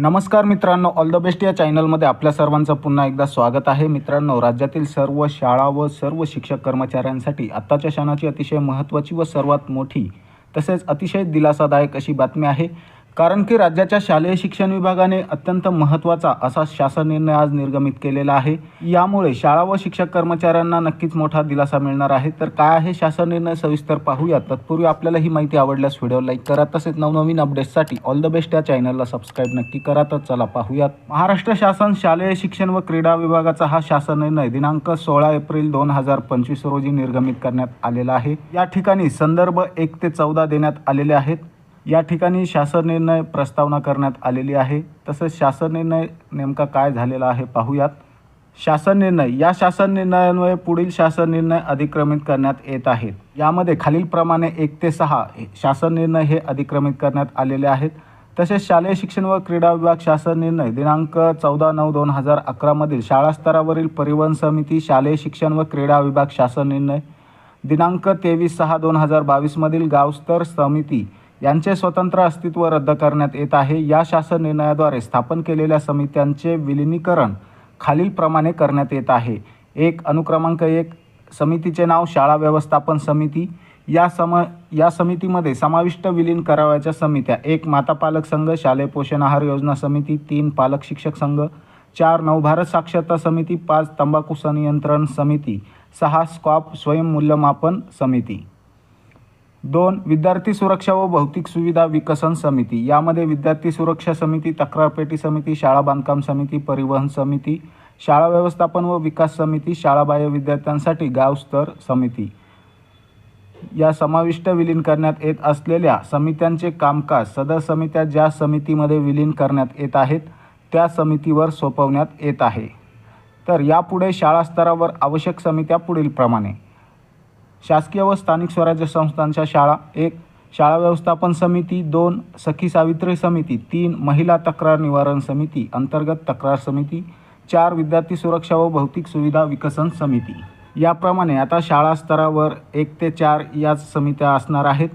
नमस्कार मित्रांनो all the best या चॅनलमध्ये आपल्या सर्वांचं पुन्हा एकदा स्वागत आहे. मित्रांनो राज्यातील सर्व शाळा व सर्व शिक्षक कर्मचाऱ्यांसाठी आत्ताच्या क्षणाची अतिशय महत्त्वाची व सर्वात मोठी तसेच अतिशय दिलासादायक अशी बातमी आहे. कारण की राज्याच्या शालेय शिक्षण विभागाने अत्यंत महत्त्वाचा असा शासन निर्णय आज निर्गमित केलेला आहे. यामुळे शाळा व शिक्षक कर्मचाऱ्यांना नक्कीच मोठा दिलासा मिळणार आहे. तर काय आहे शासन निर्णय सविस्तर पाहूया तत्पूर्वी आपल्याला ही माहिती आवडल्यास व्हिडिओ लाईक करा. तसेच नवनवीन अपडेट्ससाठी ऑल द बेस्ट या चॅनलला सबस्क्राईब नक्की करा. तर चला पाहूयात. महाराष्ट्र शासन शालेय शिक्षण व क्रीडा विभागाचा हा शासन निर्णय दिनांक सोळा एप्रिल दोन हजार पंचवीस रोजी निर्गमित करण्यात आलेला आहे. या ठिकाणी संदर्भ एक ते चौदा देण्यात आलेले आहेत. या ठिकाणी शासन निर्णय प्रस्तावना करण्यात आलेली आहे. तसेच शासन निर्णय नेमका काय झालेला आहे पाहूयात. शासन निर्णय या शासन निर्णयान्वये पुढील शासन निर्णय अधिक्रमित करण्यात येत आहेत यामध्ये खालीलप्रमाणे एक ते सहा शासन निर्णय हे अधिक्रमित करण्यात आलेले आहेत. तसेच शालेय शिक्षण व क्रीडा विभाग शासन निर्णय दिनांक चौदा नऊ दोन हजार अकरामधील शाळा स्तरावरील परिवहन समिती शालेय शिक्षण व क्रीडा विभाग शासन निर्णय दिनांक तेवीस सहा दोन हजार बावीसमधील गावस्तर समिती यांचे स्वतंत्र अस्तित्व रद्द करण्यात येत आहे. या शासन निर्णयाद्वारे स्थापन केलेल्या समित्यांचे विलिनीकरण खालीलप्रमाणे करण्यात येत आहे. एक अनुक्रमांक एक समितीचे नाव शाळा व्यवस्थापन समिती. या सम या समितीमध्ये समाविष्ट विलीन करावयाच्या समित्या. एक माता पालक संघ शालेय पोषण आहार योजना समिती. तीन पालक शिक्षक संघ. चार नवभारत साक्षरता समिती. पाच तंबाखू संनियंत्रण समिती. सहा स्कॉप स्वयंमूल्यमापन समिती. दोन विद्यार्थी सुरक्षा व भौतिक सुविधा विकसन समिती. यामध्ये विद्यार्थी सुरक्षा समिती तक्रार पेटी समिती शाळा बांधकाम समिती परिवहन समिती शाळा व्यवस्थापन व विकास समिती शाळाबाह्य विद्यार्थ्यांसाठी गावस्तर समिती. या समाविष्ट विलीन करण्यात येत असलेल्या समित्यांचे कामकाज सदर समित्या ज्या समितीमध्ये विलीन करण्यात येत आहेत त्या समितीवर सोपवण्यात येत आहे. तर यापुढे शाळा स्तरावर आवश्यक समित्या पुढीलप्रमाणे. शासकीय व स्थानिक स्वराज्य संस्थांच्या शाळा एक शाळा व्यवस्थापन समिती दोन सखी सावित्री समिती तीन महिला तक्रार निवारण समिती अंतर्गत तक्रार समिती चार विद्यार्थी सुरक्षा व भौतिक सुविधा विकसन समिती. याप्रमाणे आता शाळा स्तरावर एक ते चार याच समित्या असणार आहेत.